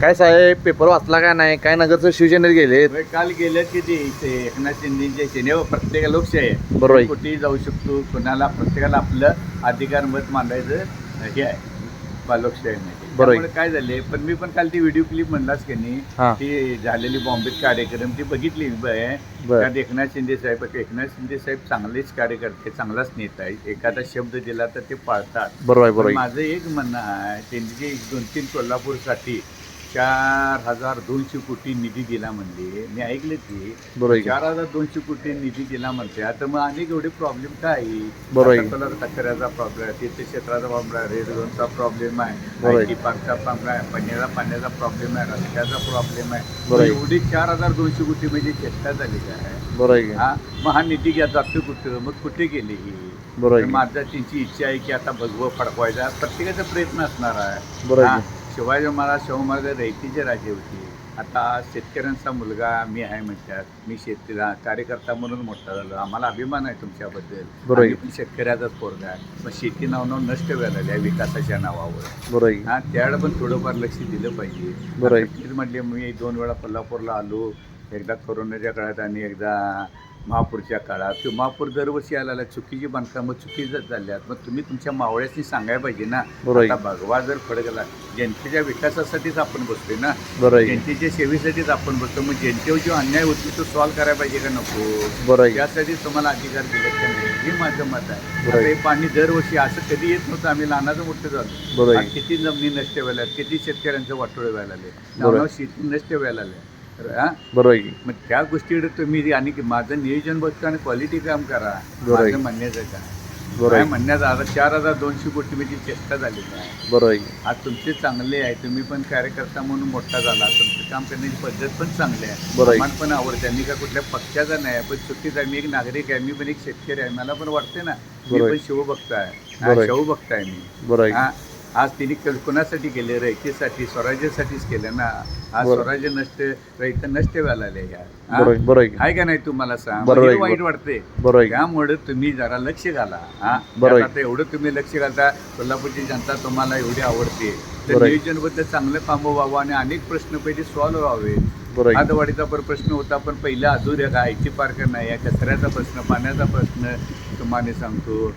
काय साहेब पेपर वाचला काय नाही? काय नगरचं शिवसेनेत गेले होय, काल गेलं की ते इथे एकनाथ शिंदेच्या सेनेवर प्रत्येक लोकशाही आहे. बरोबर आहे. कुठेही जाऊ शकतो कोणाला प्रत्येकाला आपलं अधिकार मत मांडायचं हे आहे. बा लोकशाहीमध्ये. बरोबर काय झाले पण मी पण काल ती व्हिडिओ क्लिप म्हणलाच की नाही. ती झालेली बॉम्बेत कार्यक्रम ती बघितली ब- बर. त्यात एकनाथ शिंदे साहेब एकनाथ शिंदे साहेब चांगलेच कार्यकर्ते चांगलाच नेता आहे. एखादा शब्द दिला तर ते पाळतात. बरोबर आहे पण बरोबर आहे. माझं एक म्हणणं आहे त्यांनी जे दोन तीन कोल्हापूरसाठी चार हजार दोनशे कोटी निधी दिला म्हणले. मी ऐकले बरोबर आहे. चार हजार दोनशे कोटी निधी दिला म्हणते. आता मग अनेक एवढे प्रॉब्लेम काय बरोबर आहे. कलर कचऱ्याचा प्रॉब्लेम आहे. तीर्थक्षेत्राचा प्रॉब्लेम आहे. रेड झोनचा प्रॉब्लेम आहे. बरोबर आहे. आय टी पार्कचा प्रॉब्लेम आहे. पाण्याचा पाण्याचा प्रॉब्लेम आहे. रस्त्याचा प्रॉब्लेम आहे. बरोबर आहे. मग एवढी चार हजार दोनशे कोटी म्हणजे चेष्टा झाली काय बरोबर आहे की? हा? मग हा निधी घ्या. जातो कुठं मग कुठे गेली ही? बरोबर आहे तर की? माझा त्यांची इच्छा आहे की आता भगवं फडकवायचा. प्रत्येकाचा प्रयत्न असणार आहे. बरोबर आहे हा? शिवाजी महाराज शाहू महाराज रयतीचे राजे होते. आता शेतकऱ्यांचा मुलगा मी आहे म्हणतात. मी शेतीला कार्यकर्ता म्हणून मोठा झालो. आम्हाला अभिमान आहे तुमच्याबद्दल. आम्ही पण शेतकऱ्याचाच पोरगा आहे. पण शेती नाव नाव नष्ट व्हायला आहे विकासाच्या नावावर. बरोबर? हा त्यावेळेला पण थोडंफार लक्ष दिलं पाहिजे. बरोबर. म्हटले मी दोन वेळा कोल्हापूरला आलो. एकदा कोरोनाच्या काळात आणि एकदा महापूरच्या काळात किंवा महापूर दरवर्षी लागला चुकीची बांधकामं चुकीच झाल्यात. मग तुम्ही तुमच्या मावळ्याशी सांगायला पाहिजे ना. आता भगवा जर फडकला जनतेच्या विकासासाठीच आपण बसतोय ना? जनतेच्या सेवेसाठीच आपण बसतो मग जनतेवर जो अन्याय होतो तो सॉल्व्ह करायला पाहिजे का नको? त्यासाठी तुम्हाला अधिकार दिले का नाही? हे माझं मत आहे. हे पाणी दरवर्षी असं कधी येत नव्हतं. आम्ही लहानाचं मोठं झालो. किती जमिनी नष्ट व्हायला किती शेतकऱ्यांचं वाटोळे व्हायला लागले? शेती नष्ट व्हायला लागले. बरोबर आहे की? मग त्या गोष्टीकडे तुम्ही आणि की माझं नियोजन बघतो आणि क्वालिटी काम करा बरोबर. माझं म्हणण्याचं काय बरोबर काय आहे आता चार हजार दोनशे कोटी म्हणजे चेष्टा झालेली आहे बरोबर आहे की? आज तुमचे चांगले आहे तुम्ही पण कार्यकर्ता म्हणून मोठा झाला तुमचं काम करण्याची पद्धत पण चांगली आहे बरोबर आहे. आम्हाला पण आवडते मी का कुठल्या पक्षाचा नाही पण चुकीचा आहे मी एक नागरिक आहे मी पण एक शेतकरी आहे मला पण वाटते ना मी बरोबर पण आहे. शिवभक्त आहे बरोबर हा, आहे. शिवभक्त आहे मी बरोबर आहे की? हा आज तिने कोणासाठी केले रयतेसाठी स्वराज्यासाठीच केलं ना आज. स्वराज्य नष्ट रयत नष्ट व्हायला आहे. की? नाही तुम्हाला सांग म्हणजे. वाईट वाटते? त्यामुळे तुम्ही जरा लक्ष घाला हा आता एवढं तुम्ही लक्ष घालता कोल्हापूरची जनता तुम्हाला एवढी आवडते तर. नियोजनबद्दल चांगलं कामं व्हावं आणि अनेक प्रश्न पहिले सॉल्व्ह व्हावे? हातवाडीचा पण प्रश्न होता पण पहिला आहे का आय टी पार्क नाही आहे कचऱ्याचा प्रश्न पाण्याचा प्रश्न तुम्हाला सांगतो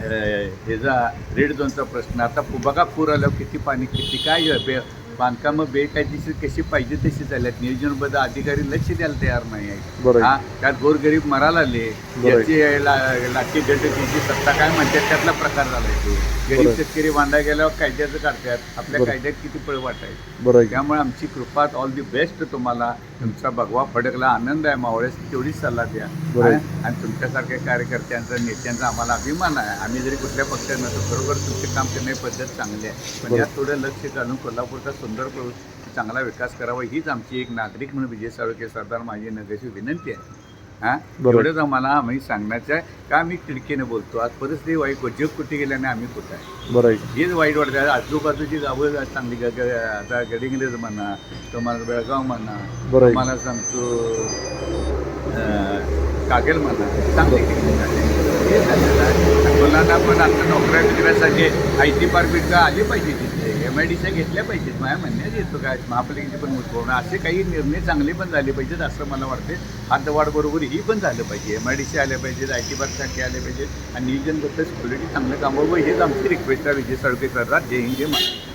ह्याचा रेड झोनचा प्रश्न आता बघा पूर आल्यावर किती पाणी किती काय आहे, बे बांधकामं बेकायदेशीर कशी पाहिजे तशी झाल्यात नियोजनबद्ध अधिकारी लक्ष द्यायला तयार नाही आहे आहे. हा त्यात गोरगरीब मरायला आले आहे. याची लाठी दंड त्याची सत्ता काय म्हणतात त्यातला प्रकार झालाय तो गरीब. शेतकरी बांधा गेल्यावर कायद्याचं काढतात आपल्या. कायद्यात किती पळ वाटायचं आहे? त्यामुळे आमची कृपा ऑल दी बेस्ट तुम्हाला तुमचा भगवा फडकला आनंद आहे मावळ्यास तेवढीच सल्ला द्या. आणि तुमच्यासारख्या कार्यकर्त्यांचा नेत्यांचा आम्हाला अभिमान आहे आम्ही जरी कुठल्या पक्षात नसतो बरोबर तुमचे काम करण्याची पद्धत चांगली आहे पण. यात थोडं लक्ष घालून कोल्हापूरचा सुंदर चांगला विकास करावा हीच आमची एक नागरिक म्हणून विजय साळके सरदार माझी नगरची विनंती आहे हा. एवढंच आम्हाला आम्ही सांगण्याचं आहे का आम्ही खिडकीने बोलतो आज परिस्थिती वाईट जग कुठे गेल्याने आम्ही कुठं आहे बरोबर आहे? हेच वाईट वाटतं आजूबाजूची गावं चांगली ग- ग- आता गडिंग्लज म्हणा तुम्हाला बेळगाव म्हणा आहे. तुम्हाला सांगतो अं, कागल म्हणा चांगली ठिकाणी झाली. हे झालेलं आहे. आणि मुलांना पण आता नोकऱ्या बिकऱ्यासाठी आय टी पार्क बिर्का आले पाहिजे तिथे एम आय घेतल्या पाहिजेत. माझ्या म्हणण्यात येतो काय महापालिकेचे पण उद्भवणं असे काही निर्णय चांगले पण झाले पाहिजेत असं मला वाटते हातवाढबरोबर ही पण झालं पाहिजे. एम आय डी सी आल्या पाहिजेत आय टी पार्कसाठी आले पाहिजेत. आणि नियोजनबद्दल क्वालिटी चांगलं काम हेच आमची रिक्वेस्ट आहे विजय सळके करतात जय हिंद जय महाराष्ट्र.